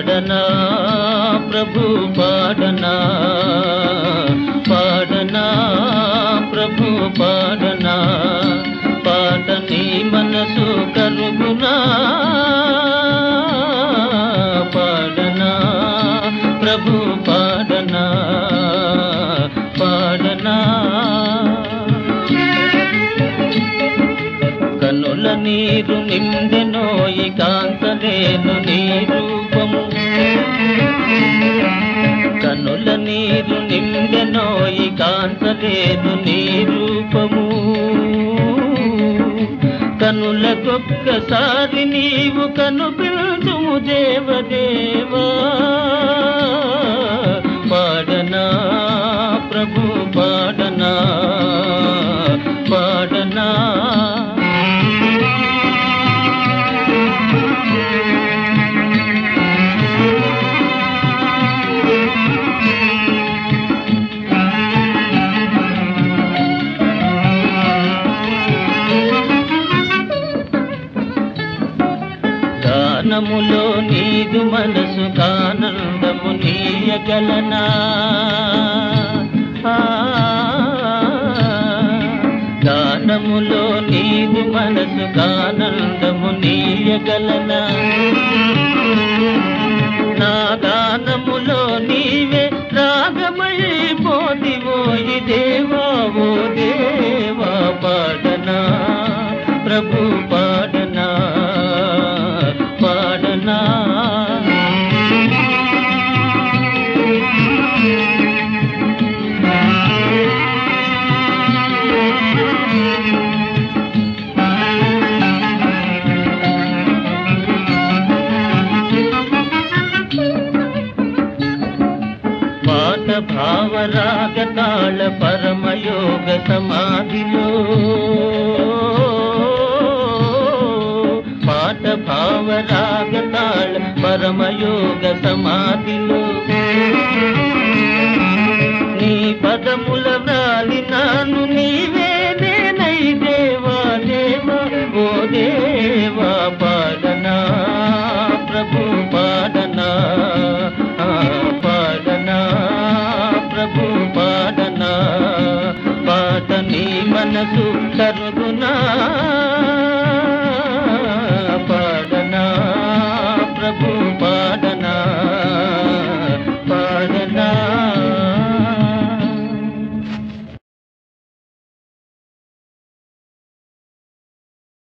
పాడనా ప్రభు పాడనా? పాడనా ప్రభు పాడనా? పాటని మనసు కరుగునా? పాడనా ప్రభు పాడనా? నీరు నిండెనోయి కాంతలేను నీ రూపము. కనుల నీరు నిండెనోయి కాంతలేను నీ రూపము. కనులకొక్కసారి నీవు కనుపించుము దేవదేవా. గానములో నీదు మనసు కానందము నీయగలనా? గానములో నీదు మనసు కానందము నీయగలనా? నా గానములో నీవే రాగమైపోదివో దేవా ఓ దేవా పాడనా? ప్రభు పాట భావరాగ తాళ పరమయోగ సమాధిలో. పాట భావరాగ తాళ పరమయోగ సమాధిలో. నీ పదములు మనసు కరుగునా